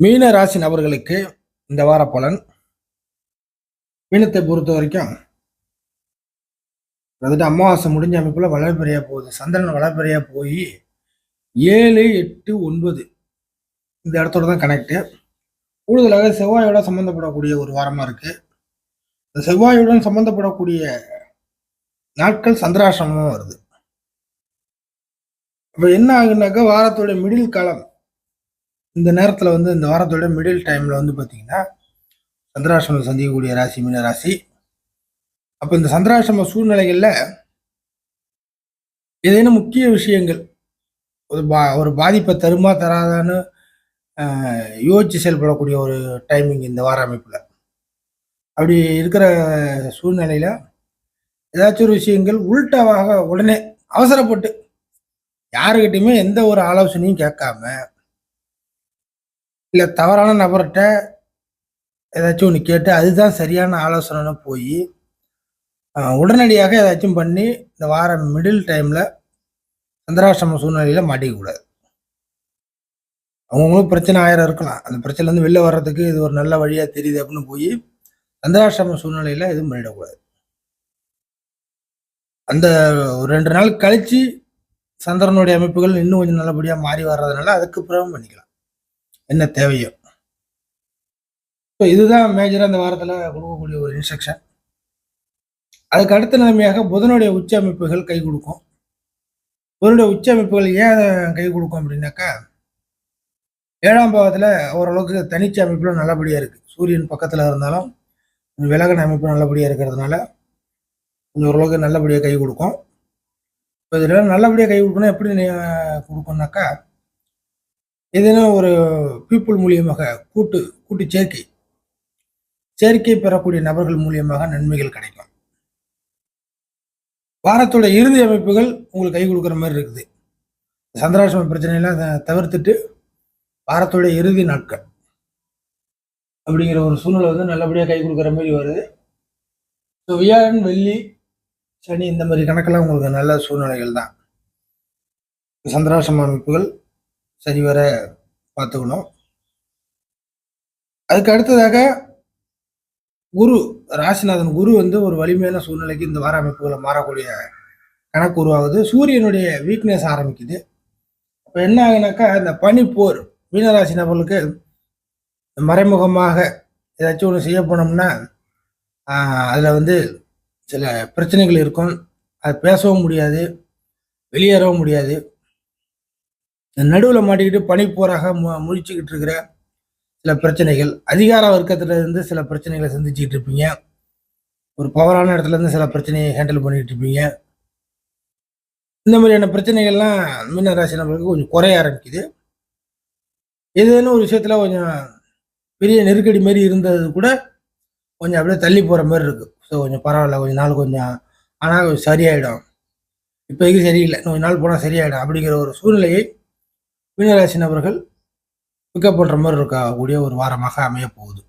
மீன ராசி நபர்களுக்கு இந்த வார பலன். மீனத்தை பொறுத்த வரைக்கும் அதாவது அமாவாசை முடிஞ்ச அமைப்பில் வளர்பிறையா போகுது. சந்திரன் வளர்பிறையா போய் ஏழு எட்டு ஒன்பது இந்த இடத்தோட தான் கனெக்டு கூடுதலாக செவ்வாயோட சம்மந்தப்படக்கூடிய ஒரு வாரமாக இருக்குது இந்த செவ்வாயுடன் சம்மந்தப்படக்கூடிய நாட்கள் சந்திராசிரமமும் வருது. இப்போ என்ன ஆகுனாக்கா வாரத்தோட மிடில் காலம் இந்த நேரத்தில் வந்து இந்த வாரத்தோட மிடில் டைமில் வந்து பார்த்தீங்கன்னா சந்திராசிரமம் சந்திக்கக்கூடிய ராசி மீன ராசி. அப்போ இந்த சந்திராசிரம சூழ்நிலைகளில் ஏதேனும் முக்கிய விஷயங்கள் ஒரு பா ஒரு பாதிப்பை தருமா தராதான்னு யோசித்து யோசிச்சு செயல்படக்கூடிய ஒரு டைமிங் இந்த வார அமைப்பில். அப்படி இருக்கிற சூழ்நிலையில் ஏதாச்சும் ஒரு விஷயங்கள் உள்டாவாக உடனே அவசரப்பட்டு யாருக்கிட்டையுமே எந்த ஒரு ஆலோசனையும் கேட்காம இல்லை தவறான நபர்கிட்ட ஏதாச்சும் ஒன்று கேட்டு அதுதான் சரியான ஆலோசனைன்னு போய் உடனடியாக ஏதாச்சும் பண்ணி இந்த வாரம் மிடில் டைமில் சந்திராசிரம சூழ்நிலையில் மாட்டிக்கக்கூடாது. அவங்களும் பிரச்சனை ஆயிரம் இருக்கலாம். அந்த பிரச்சனைலேருந்து வெளில வர்றதுக்கு இது ஒரு நல்ல வழியாக தெரியுது அப்படின்னு போய் சந்திராசிரம சூழ்நிலையில் எதுவும் பண்ணிடக்கூடாது. அந்த ஒரு ரெண்டு நாள் கழித்து சந்திரனுடைய அமைப்புகள் இன்னும் கொஞ்சம் நல்லபடியாக மாறி வர்றதுனால அதுக்கு பிறகு பண்ணிக்கலாம். என்ன தேவையோ. ஸோ இதுதான் மேஜராக இந்த வாரத்தில் கொடுக்கக்கூடிய ஒரு இன்ஸ்ட்ரக்ஷன் அதுக்கு அடுத்த நிலைமையாக புதனுடைய உச்ச அமைப்புகள் கை கொடுக்கும். புதனுடைய உச்ச அமைப்புகள் ஏன் கை கொடுக்கும் அப்படின்னாக்கா ஏழாம் பாவத்தில் ஓரளவுக்கு தனிச்ச அமைப்புல நல்லபடியாக இருக்குது சூரியன் பக்கத்தில் இருந்தாலும் விலகன அமைப்பு நல்லபடியாக இருக்கிறதுனால கொஞ்சம் ஓரளவுக்கு நல்லபடியாக கை கொடுக்கும். இப்போ இதில் நல்லபடியாக கை கொடுக்கணும் எப்படி கொடுக்கணுனாக்கா கொடுக்கும்னாக்கா ஏதேனும் ஒரு பீப்புள் மூலியமாக கூட்டு கூட்டு சேர்க்கை. சேர்க்கை பெறக்கூடிய நபர்கள் மூலியமாக நன்மைகள் கிடைக்கும். வாரத்தோட இறுதி அமைப்புகள் உங்களுக்கு கை கொடுக்குற மாதிரி இருக்குது. சந்திராசிரம பிரச்சனையெல்லாம் தவிர்த்துட்டு வாரத்தோட இறுதி நாட்கள் அப்படிங்கிற ஒரு சூழ்நிலை வந்து நல்லபடியாக கை கொடுக்குற மாதிரி வருது. ஸோ வியாழன் வெள்ளி சனி இந்த மாதிரி கணக்கெல்லாம் உங்களுக்கு நல்ல சூழ்நிலைகள் தான். சந்திராசிரம அமைப்புகள் சரிவர பார்த்துக்கணும். அதுக்கு அடுத்ததாக குரு ராசிநாதன் குரு வந்து ஒரு வலிமையான சூழ்நிலைக்கு இந்த வார அமைப்புகளை மாறக்கூடிய கணக்கு உருவாகுது. சூரியனுடைய வீக்னஸ் ஆரம்பிக்குது. அப்போ என்ன ஆகுனாக்கா இந்த பனிப்போர் மீனராசி நபர்களுக்கு மறைமுகமாக ஏதாச்சும் ஒன்று செய்ய போனோம்னா அதில் வந்து சில பிரச்சனைகள் இருக்கும். அது பேசவும் முடியாது வெளியேறவும் முடியாது. நடுவில் மாட்டிக்கிட்டு பனிப்போராக மு முழிச்சுக்கிட்டு இருக்கிற சில பிரச்சனைகள் அதிகார வர்க்கத்துல இருந்து சில பிரச்சனைகளை சந்திச்சுக்கிட்டு இருப்பீங்க. ஒரு பவரான இடத்துலேருந்து சில பிரச்சனையை ஹேண்டில் பண்ணிட்டு இருப்பீங்க. இந்த மாதிரியான பிரச்சனைகள்லாம் மீன ராசி நம்மளுக்கு கொஞ்சம் குறைய ஆரம்பிக்குது. ஏதேனும் ஒரு விஷயத்தில் கொஞ்சம் பெரிய நெருக்கடி மாதிரி இருந்தது கூட கொஞ்சம் அப்படியே தள்ளி போகிற மாதிரி இருக்குது ஸோ கொஞ்சம் பரவாயில்ல கொஞ்சம் நாள் கொஞ்சம் ஆனால் கொஞ்சம் சரியாயிடும். இப்போதைக்கு சரியில்லை கொஞ்சம் நாள் போனால் சரியாயிடும் அப்படிங்கிற ஒரு சூழ்நிலையை மீனராசினவர்கள் பிக்கப் பண்ணுற மாதிரி இருக்கக்கூடிய ஒரு வாரமாக அமைய போகுது